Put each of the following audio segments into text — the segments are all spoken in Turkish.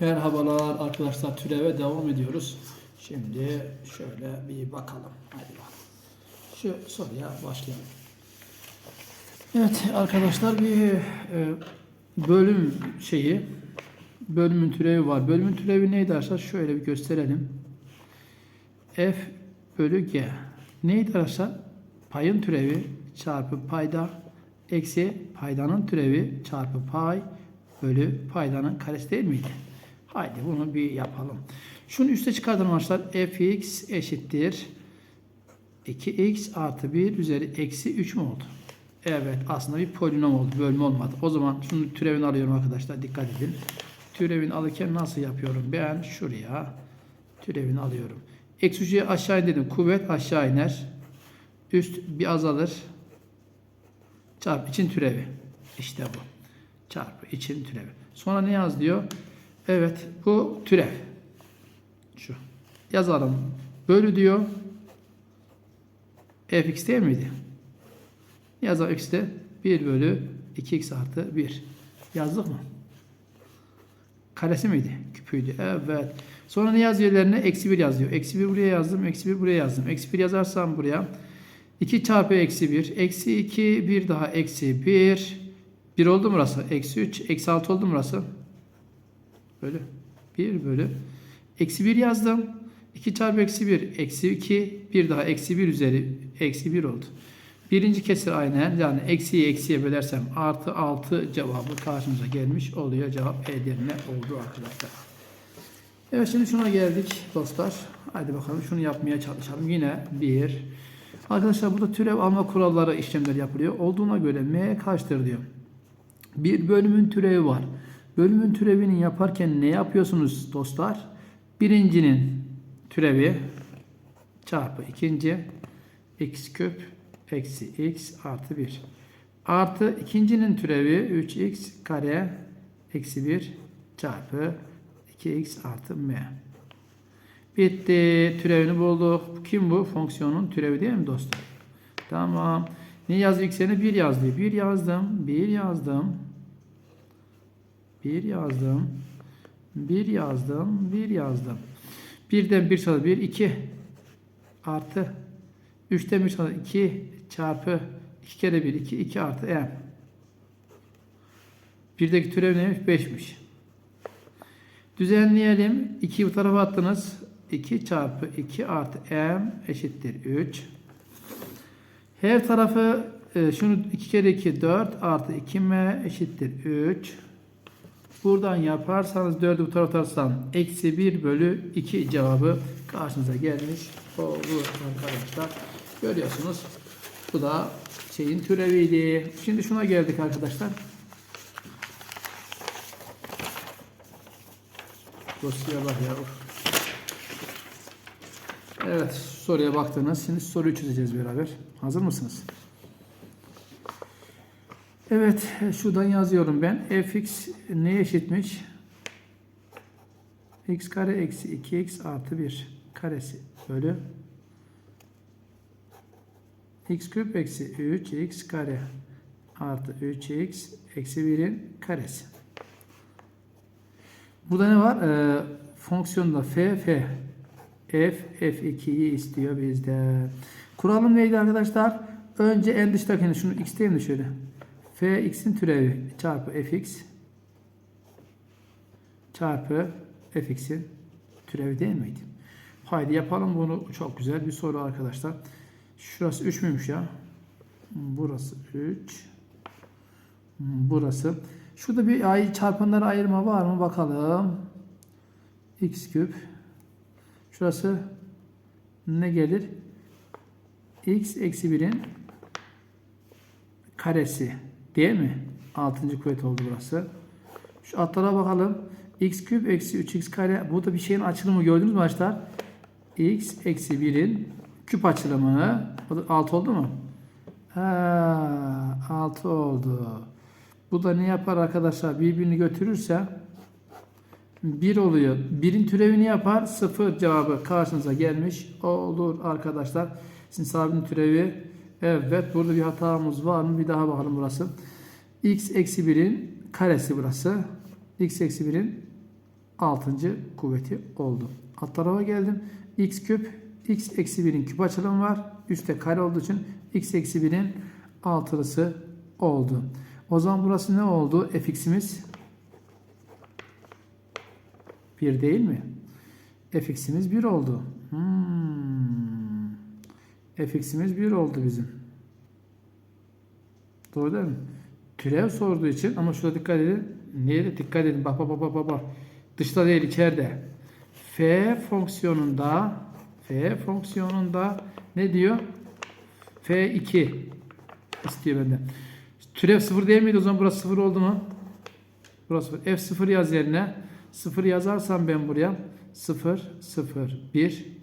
Merhabalar arkadaşlar türeve devam ediyoruz. Şimdi şöyle bir bakalım. Hadi bakalım. Şu soruya başlayalım. Evet arkadaşlar bir e, bölüm şeyi bölümün türevi var. Bölümün türevi neydi arkadaşlar? Şöyle bir gösterelim. F bölü G. Neydi arkadaşlar? Payın türevi çarpı payda eksi paydanın türevi çarpı pay bölü paydanın karesi değil miydi? Haydi bunu bir yapalım. Şunu üste çıkartalım arkadaşlar. fx eşittir 2x artı 1 üzeri eksi 3 mü oldu? Evet aslında bir polinom oldu. Bölme olmadı. O zaman şunu türevini alıyorum arkadaşlar. Dikkat edin. Türevini alırken nasıl yapıyorum? Ben şuraya türevini alıyorum. Eksi 3'ü aşağı dedim. Kuvvet aşağı iner. Üst bir azalır. Çarpı için türevi. İşte bu. Çarpı için türevi. Sonra ne yaz diyor? Evet bu türev. Şu. Yazalım. Bölü diyor. fx değil miydi? Yazalım x'te 1 bölü 2x artı 1. Yazdık mı? Karesi miydi? Küpüydü. Evet. Sonra ne yazıyor yerlerine? Eksi 1 yazıyor. Eksi 1 buraya yazdım. Eksi 1 buraya yazdım. Eksi 1 yazarsam buraya 2 çarpı eksi 1. Eksi 2 bir daha eksi 1. 1 oldu mu burası? Eksi 3. Eksi 6 oldu mu burası? Bölü. 1 bölü. Eksi 1 yazdım. 2 çarpı eksi 1. Eksi 2. Bir daha eksi 1 üzeri eksi 1 oldu. Birinci kesir aynen yani eksiyi eksiye bölersem artı 6 cevabı karşımıza gelmiş oluyor. Cevap Edirne oldu arkadaşlar. Evet şimdi şuna geldik dostlar. Hadi bakalım şunu yapmaya çalışalım. Yine bir. Arkadaşlar burada türev alma kuralları işlemler yapılıyor. Olduğuna göre m kaçtır diyor. Bir bölümün türevi var. Bölümün türevini yaparken ne yapıyorsunuz dostlar? Birincinin türevi çarpı ikinci x küp eksi x artı 1. Artı ikincinin türevi 3x kare eksi 1 çarpı 2x artı m. Bitti. Türevini bulduk. Kim bu? Fonksiyonun türevi değil mi dostum? Tamam. Ne yazdı x'ini? 1 yazdı. 1 yazdım. 1 yazdım. 1 yazdım. 1 yazdım. 1 yazdım. 1'den 1 çaldı. 1, 2 artı 3'ten 1 çaldı. 2 çarpı 2 kere 1, 2, 2 artı m. Birdeki türev neymiş? 5'miş. Düzenleyelim. 2'yi bu tarafa attınız. 2 çarpı 2 artı m eşittir 3. Her tarafı e, şunu 2 kere 2 4 artı 2m eşittir 3. Buradan yaparsanız 4'ü bu tarafa atarsan eksi 1 bölü 2 cevabı karşınıza gelmiş olur arkadaşlar. Görüyorsunuz. Bu da şeyin türeviydi. Şimdi şuna geldik arkadaşlar. Dosyaya bak ya. Evet soruya baktınız. Şimdi soruyu çözeceğiz beraber. Hazır mısınız? Evet şuradan yazıyorum ben. fx neye eşitmiş? x kare eksi 2x artı 1 karesi bölü x küp eksi 3x kare artı 3x eksi 1'in karesi. Burada ne var? Ee, fonksiyonda f, f. f, f2'yi istiyor bizde. Kuralım neydi arkadaşlar? Önce en dıştakini şunu x değil mi şöyle? F x'in türevi çarpı fx çarpı fx'in türevi değil miydi? Haydi yapalım bunu. Çok güzel bir soru arkadaşlar. Şurası 3 müymüş ya? Burası 3. Burası. Şurada bir ay çarpanlara ayırma var mı? Bakalım. X küp. Şurası ne gelir? X eksi 1'in karesi. Değil mi? 6. kuvvet oldu burası. Şu altlara bakalım. X küp eksi 3x kare. Burada bir şeyin açılımı gördünüz mü arkadaşlar? X eksi 1'in küp açılımını 6 oldu mu? Ha, 6 oldu. Bu da ne yapar arkadaşlar? Birbirini götürürse 1 oluyor. 1'in türevini yapar. 0 cevabı karşınıza gelmiş olur arkadaşlar. Sin sabitin türevi. Evet burada bir hatamız var mı? Bir daha bakalım burası. x eksi 1'in karesi burası. x eksi 1'in altıncı kuvveti oldu. Alt tarafa geldim. x küp x eksi 1'in küp açılımı var. Üste kare olduğu için x eksi 1'in altılısı oldu. O zaman burası ne oldu? fx'imiz 1 değil mi? fx'imiz 1 oldu. Hmm. Fx'imiz 1 oldu bizim. Doğru değil mi? Türev sorduğu için ama şurada dikkat edin. Neye dikkat edin. Bak bak bak bak bak. Dışta değil içeride. F fonksiyonunda F fonksiyonunda ne diyor? F2 istiyor benden. Türev 0 değil miydi? O zaman burası 0 oldu mu? Burası 0. F0 yaz yerine. 0 yazarsam ben buraya 0 0 1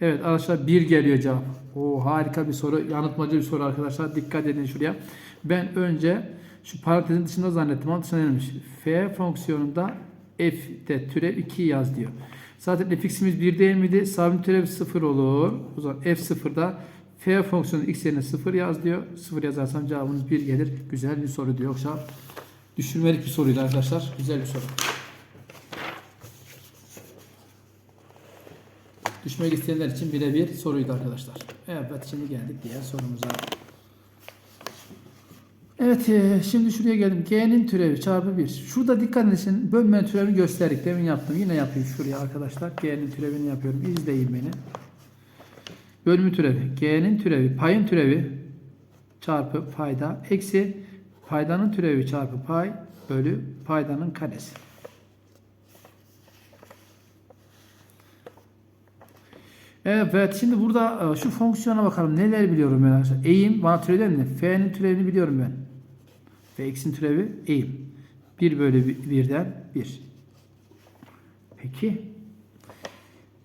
Evet arkadaşlar 1 geliyor cevap. O harika bir soru. Yanıltmacı bir soru arkadaşlar. Dikkat edin şuraya. Ben önce şu parantezin dışında zannettim ama dışında değilmiş. F fonksiyonunda f'de türev 2 yaz diyor. Zaten fx'imiz 1 değil miydi? Sabit türev 0 olur. O zaman f0'da f fonksiyonu x yerine 0 yaz diyor. 0 yazarsam cevabımız 1 gelir. Güzel bir soru diyor. Yoksa düşünmelik bir soruydu arkadaşlar. Güzel bir soru. Düşmek isteyenler için birebir soruydu arkadaşlar. Evet şimdi geldik diğer sorumuza. Evet e, şimdi şuraya geldim. G'nin türevi çarpı 1. Şurada dikkat edin. Bölmenin türevini gösterdik. Demin yaptım. Yine yapayım şuraya arkadaşlar. G'nin türevini yapıyorum. İzleyin beni. Bölümü türevi. G'nin türevi. Payın türevi çarpı payda. Eksi paydanın türevi çarpı pay bölü paydanın karesi. Evet şimdi burada e, şu fonksiyona bakalım. Neler biliyorum ben arkadaşlar. Eğim bana türevden ne? F'nin türevini biliyorum ben. F x'in türevi eğim. 1 bölü 1'den 1. Peki.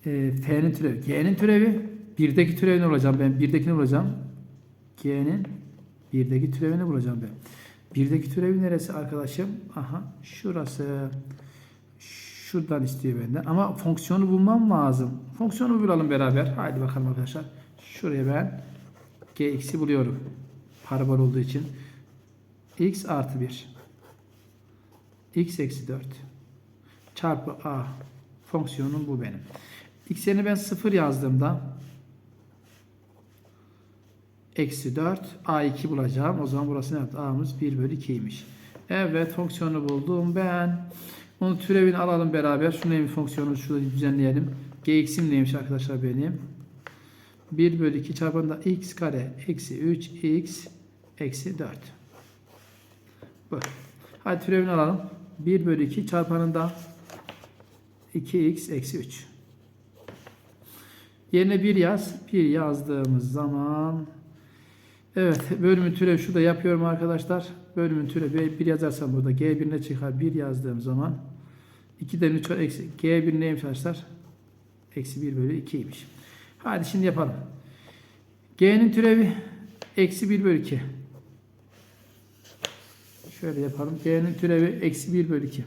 E, F'nin türevi. G'nin türevi. 1'deki türevini bulacağım ben. 1'dekini bulacağım. G'nin 1'deki türevini bulacağım ben. 1'deki türevi neresi arkadaşım? Aha şurası. Şuradan istiyor benden. Ama fonksiyonu bulmam lazım. Fonksiyonu bulalım beraber. Haydi bakalım arkadaşlar. Şuraya ben gx'i buluyorum. Parabol olduğu için. x artı 1. x eksi 4. Çarpı a. Fonksiyonum bu benim. x yerine ben 0 yazdığımda eksi 4 a2 bulacağım. O zaman burası ne yaptı? a'mız 1 bölü 2'ymiş. Evet fonksiyonu buldum ben. Onun türevini alalım beraber. Şu neymiş fonksiyonu şurada düzenleyelim. Gx'im neymiş arkadaşlar benim? 1 bölü 2 çarpanında x kare eksi 3x eksi 4. Bu. Hadi türevini alalım. 1 bölü 2 çarpanında 2x eksi 3. Yerine 1 yaz. 1 yazdığımız zaman Evet bölümün türevi şurada yapıyorum arkadaşlar. Bölümün türevi 1 yazarsam burada G1 ne çıkar? 1 yazdığım zaman 2'den 3 var. Eksi, G1 neymiş arkadaşlar? Eksi 1 bölü 2'ymiş. Hadi şimdi yapalım. G'nin türevi eksi 1 bölü 2. Şöyle yapalım. G'nin türevi eksi 1 bölü 2.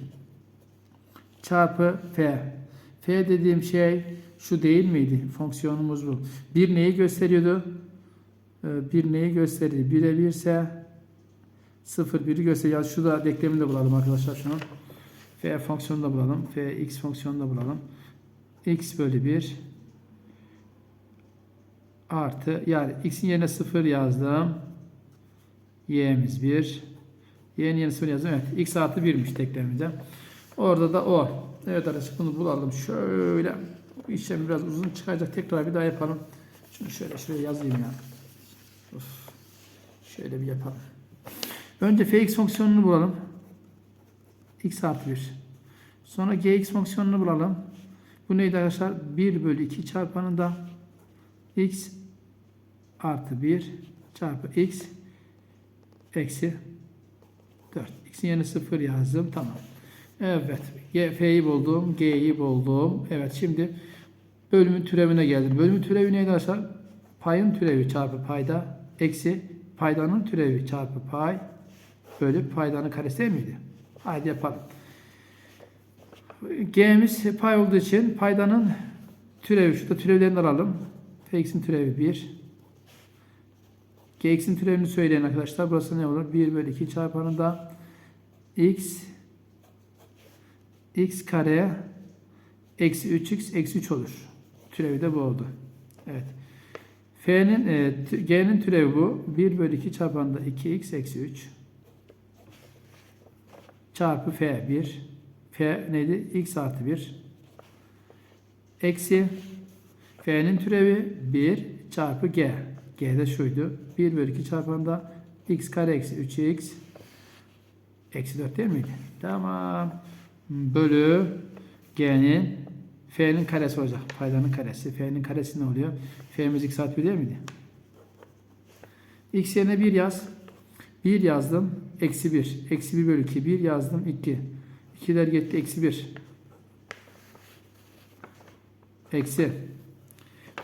Çarpı F. F dediğim şey şu değil miydi? Fonksiyonumuz bu. Bir neyi gösteriyordu? Ee, bir neyi gösteriyor? 1'e 1 ise 0 1'i gösteriyor. Şu da denklemini de bulalım arkadaşlar şunu. F fonksiyonunu da bulalım. F x fonksiyonunu da bulalım. X bölü 1 artı yani x'in yerine 0 yazdım. y'miz 1. y'nin yerine 0 yazdım. Evet x artı 1'miş denkleminde. Orada da o. Evet arkadaşlar bunu bulalım. Şöyle bu işlem biraz uzun çıkacak. Tekrar bir daha yapalım. Şunu şöyle şuraya yazayım ya. Of. Şöyle bir yapalım. Önce fx fonksiyonunu bulalım. x artı 1. Sonra gx fonksiyonunu bulalım. Bu neydi arkadaşlar? 1 bölü 2 çarpanında x artı 1 çarpı x eksi 4. x'in yerine 0 yazdım. Tamam. Evet. F'yi buldum. G'yi buldum. Evet şimdi bölümün türevine geldim. Bölümün türevi neydi arkadaşlar? Payın türevi çarpı payda eksi paydanın türevi çarpı pay bölü paydanın karesi değil miydi? Haydi yapalım. G'miz pay olduğu için paydanın türevi, şurada türevlerini alalım. Fx'in türevi 1. Gx'in türevini söyleyin arkadaşlar. Burası ne olur? 1 bölü 2 çarpanında x x kare eksi 3x eksi 3 olur. Türevi de bu oldu. Evet. F'nin, e, G'nin türevi bu. 1 bölü 2 çarpanında 2x eksi 3 çarpı F 1. F neydi? x artı 1 eksi F'nin türevi 1 çarpı G. G de şuydu. 1 bölü 2 çarpanında x kare eksi 3x eksi 4 değil miydi? Tamam. Bölü G'nin F'nin karesi olacak. Paydanın karesi. F'nin karesi ne oluyor? F'miz x artı 1 değil miydi? X yerine 1 yaz. 1 yazdım. Eksi 1. Eksi 1 bölü 2. 1 yazdım. 2. 2'ler gitti. Eksi 1. Eksi.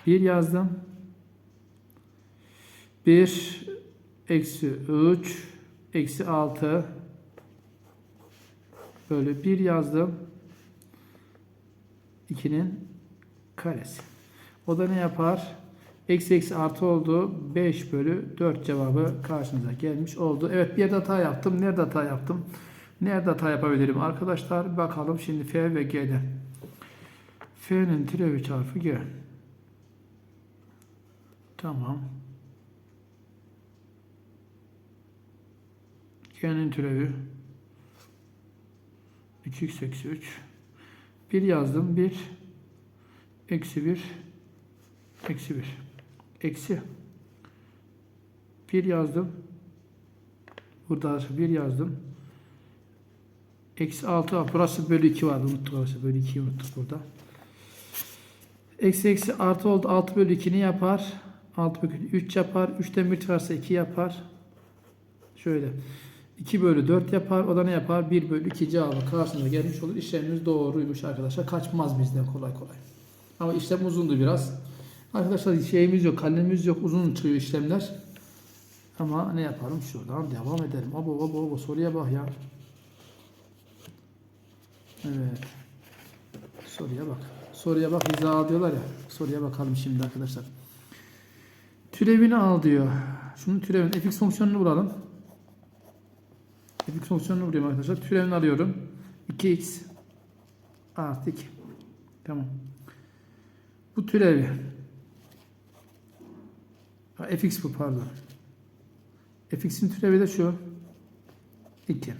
1 yazdım. 1 eksi 3 eksi 6 bölü 1 yazdım. 2'nin karesi. O da ne yapar? Eksi eksi artı oldu. 5 bölü 4 cevabı karşınıza gelmiş oldu. Evet bir hata yaptım. Nerede hata yaptım? Nerede hata yapabilirim arkadaşlar? Bakalım şimdi F ve G'de. F'nin türevi çarpı G. Tamam. G'nin türevi 2x eksi 3 1 yazdım 1 eksi 1 eksi 1 eksi 1 yazdım burada 1 yazdım eksi 6 burası bölü 2 vardı unuttuk arkadaşlar bölü 2'yi unuttuk burada eksi eksi artı oldu 6 bölü 2 ne yapar 6 bölü 3 yapar 3'ten 1 çıkarsa 2 yapar şöyle 2 bölü 4 yapar. O da ne yapar? 1 bölü 2 cevabı karşısında gelmiş olur. İşlemimiz doğruymuş arkadaşlar. Kaçmaz bizden kolay kolay. Ama işlem uzundu biraz. Arkadaşlar şeyimiz yok, kalemimiz yok. Uzun çıkıyor işlemler. Ama ne yapalım? Şuradan devam edelim. Abo abo abo soruya bak ya. Evet. Soruya bak. Soruya bak hiza al diyorlar ya. Soruya bakalım şimdi arkadaşlar. Türevini al diyor. Şunun türevini fx fonksiyonunu bulalım. fx fonksiyonunu bulayım arkadaşlar. Türevini alıyorum. 2x artı 2. Tamam. Bu türevi. Fx bu pardon. fx'in türevi de şu. 2.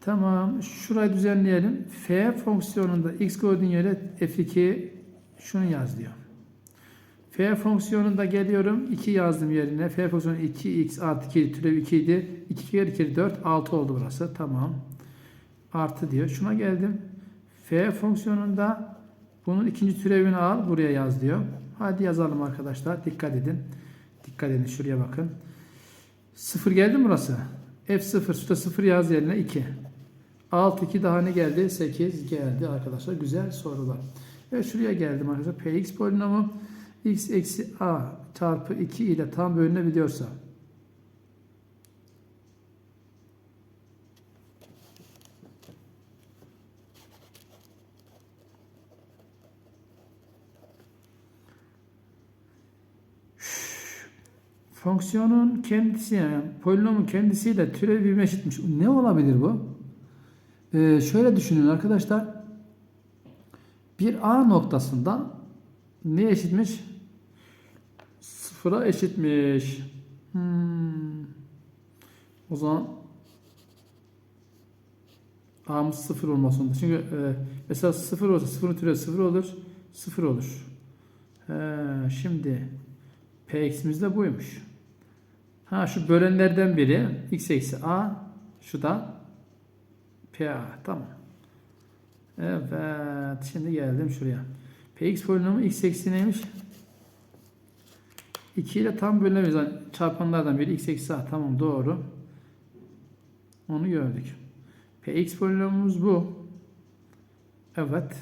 Tamam. Şurayı düzenleyelim. f fonksiyonunda x yere f2 şunu yaz diyor. F fonksiyonunda geliyorum. 2 yazdım yerine. F fonksiyonu 2x artı 2 türev 2 idi. 2 kere 2 4 6 oldu burası. Tamam. Artı diyor. Şuna geldim. F fonksiyonunda bunun ikinci türevini al. Buraya yaz diyor. Hadi yazalım arkadaşlar. Dikkat edin. Dikkat edin. Şuraya bakın. 0 geldi mi burası? F0. Şurada 0 yaz yerine 2. 6 2 daha ne geldi? 8 geldi arkadaşlar. Güzel sorular. Ve şuraya geldim arkadaşlar. Px polinomu x eksi a çarpı 2 ile tam bölünebiliyorsa fonksiyonun kendisi yani polinomun kendisiyle türevi birbirine eşitmiş. Ne olabilir bu? Ee, şöyle düşünün arkadaşlar. Bir A noktasında ne eşitmiş? Sıfıra eşitmiş. Hmm. O zaman A'mız sıfır olmasın. Çünkü e, mesela sıfır olsa sıfırın türevi sıfır olur. Sıfır olur. He, şimdi Px'imiz de buymuş. Ha şu bölenlerden biri x eksi a şu da pa tamam. Evet şimdi geldim şuraya. Px polinomu x eksi neymiş? 2 ile tam bölünemeyiz. Çarpanlardan biri x eksi a tamam doğru. Onu gördük. Px polinomumuz bu. Evet.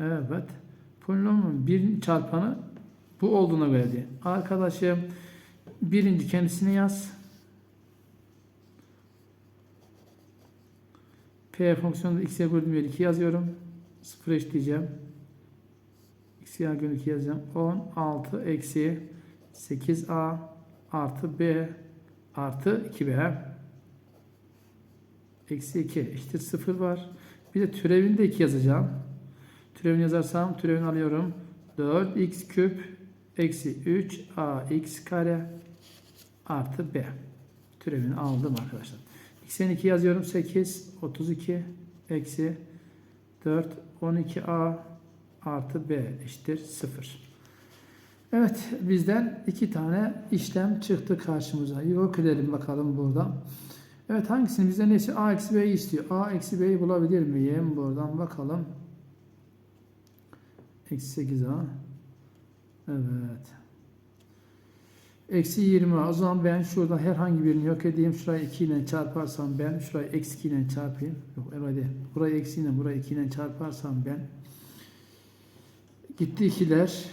Evet. Polinomun bir çarpanı bu olduğuna göre diye. Arkadaşım birinci kendisini yaz. P fonksiyonunda x'e böldüğüm yeri 2 yazıyorum. 0 eşitleyeceğim. x'e böldüğüm 2 yazacağım. 16 eksi 8a artı b artı 2b eksi 2 eşittir 0 var. Bir de türevini de 2 yazacağım. Türevini yazarsam türevini alıyorum. 4x küp eksi 3 ax kare artı b. Türevini aldım arkadaşlar. X'in 2 yazıyorum. 8 32 eksi 4 12a artı b eşittir 0. Evet bizden iki tane işlem çıktı karşımıza. Yok edelim bakalım burada. Evet hangisini bizden neyse a eksi b'yi istiyor. a eksi b'yi bulabilir miyim? Buradan bakalım. Eksi 8a. Evet. Eksi 20. O zaman ben şuradan herhangi birini yok edeyim. Şurayı 2 ile çarparsam ben. Şurayı eksi 2 ile çarpayım. Yok evet. Burayı eksi ile burayı 2 ile çarparsam ben. Gitti ikiler.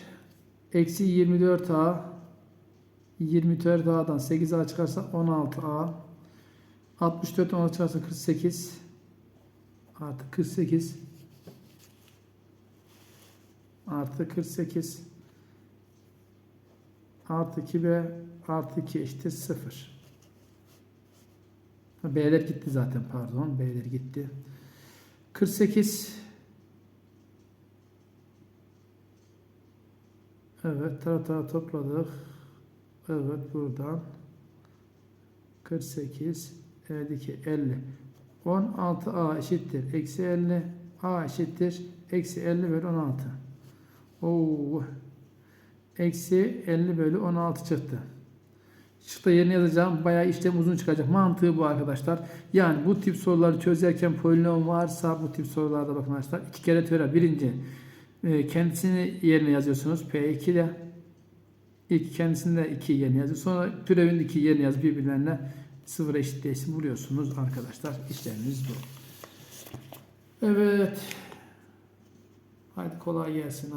Eksi 24a. 24a'dan 8a çıkarsa 16a. 64 16 çıkarsa 48. Artı 48. Artı 48 artı 2b artı 2 eşittir 0. B'ler gitti zaten pardon. B'ler gitti. 48 Evet taraftarı topladık. Evet buradan 48 E'deki 50 16A eşittir. Eksi 50 A eşittir. Eksi 50 bölü 16. Oo. Eksi 50 bölü 16 çıktı. Şıkta yerine yazacağım. Bayağı işlem uzun çıkacak. Mantığı bu arkadaşlar. Yani bu tip soruları çözerken polinom varsa bu tip sorularda bakın arkadaşlar. iki kere töre. Birinci e, kendisini yerine yazıyorsunuz. P2 ile ilk kendisinde 2 yerine yazıyor. Sonra türevin 2 yerine yazıp birbirlerine sıfır eşit değişim buluyorsunuz arkadaşlar. İşlemimiz bu. Evet. Haydi kolay gelsin.